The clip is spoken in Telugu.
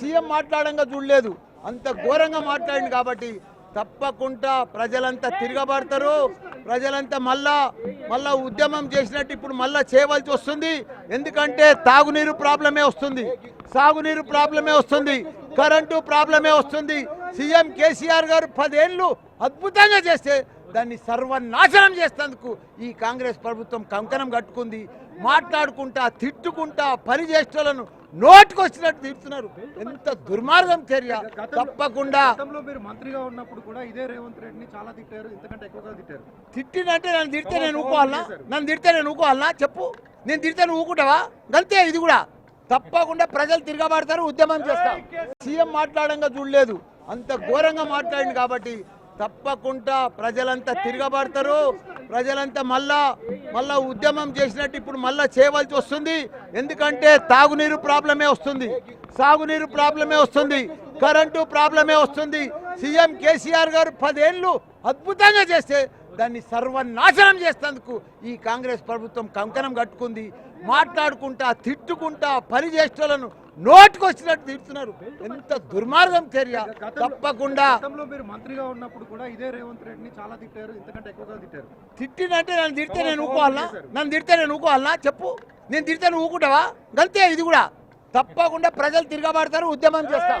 సీఎం మాట్లాడంగా చూడలేదు. అంత ఘోరంగా మాట్లాడింది కాబట్టి తప్పకుండా ప్రజలంతా తిరగబడతారు. ప్రజలంతా మళ్ళా మళ్ళా ఉద్యమం చేసినట్టు ఇప్పుడు మళ్ళా చేయవలసి వస్తుంది. ఎందుకంటే తాగునీరు ప్రాబ్లమే వస్తుంది. సాగునీరు ప్రాబ్లమే వస్తుంది. కరెంటు ప్రాబ్లమే వస్తుంది. సీఎం కేసీఆర్ గారు పదేళ్ళు అద్భుతంగా చేస్తే దాన్ని సర్వనాశనం చేసేందుకు ఈ కాంగ్రెస్ ప్రభుత్వం కంకణం కట్టుకుంది. మాట్లాడుకుంటా తిట్టుకుంటా పని చేసేటోళ్ళను నోటుకొచ్చినట్టు తిడుతున్నారు ఎంత దుర్మార్గం చర్య. తప్పకుండా మీరు మంత్రిగా ఉన్నప్పుడు కూడా ఇదే రేవంత్ రెడ్డిని చాలా తిట్టారు ఇంతకంటే ఎక్కువగా తిట్టారు. తిట్టినంటే నన్ను తిడితే నేను ఊకోవాలనా నన్ను తిడితే నేను ఊకోవాలనా చెప్పు. నేను తిడితే నువ్వు ఊకుంటావా? గంతే ఇది కూడా. తప్పకుండా ప్రజలు తిరగబడతారు ఉద్యమం చేస్తాం సీఎం మాట్లాడంగా చూడలేదు. అంత ఘోరంగా మాట్లాడింది కాబట్టి తప్పకుండా ప్రజలంతా తిరగబడతారు. ప్రజలంతా మళ్ళా మళ్ళా ఉద్యమం చేసినట్టు ఇప్పుడు మళ్ళా చేయవలసి వస్తుంది. ఎందుకంటే తాగునీరు ప్రాబ్లమే వస్తుంది. సాగునీరు ప్రాబ్లమే వస్తుంది. కరెంటు ప్రాబ్లమే వస్తుంది. సీఎం కేసీఆర్ గారు పదేళ్ళు అద్భుతంగా చేస్తే దాన్ని సర్వనాశనం చేసేందుకు ఈ కాంగ్రెస్ ప్రభుత్వం కంకణం కట్టుకుంది. మాట్లాడుకుంటా తిట్టుకుంటా పని చేసేటోళ్ళను నోటుకొచ్చినట్టు తిడుతున్నారు ఎంత దుర్మార్గం చర్య. తప్పకుండా మీరు మంత్రిగా ఉన్నప్పుడు కూడా ఇదే రేవంత్ రెడ్డిని చాలా తిట్టారు ఇంతకంటే ఎక్కువగా తిట్టారు. తిట్టినంటే నన్ను తిడితే నేను ఊకోవాలనా నన్ను తిడితే నేను ఊకోవాలనా చెప్పు. నేను తిడితే నువ్వు ఊకుంటావా? గంతే ఇది కూడా. తప్పకుండా ప్రజలు తిరగబడతారు ఉద్యమం చేస్తాం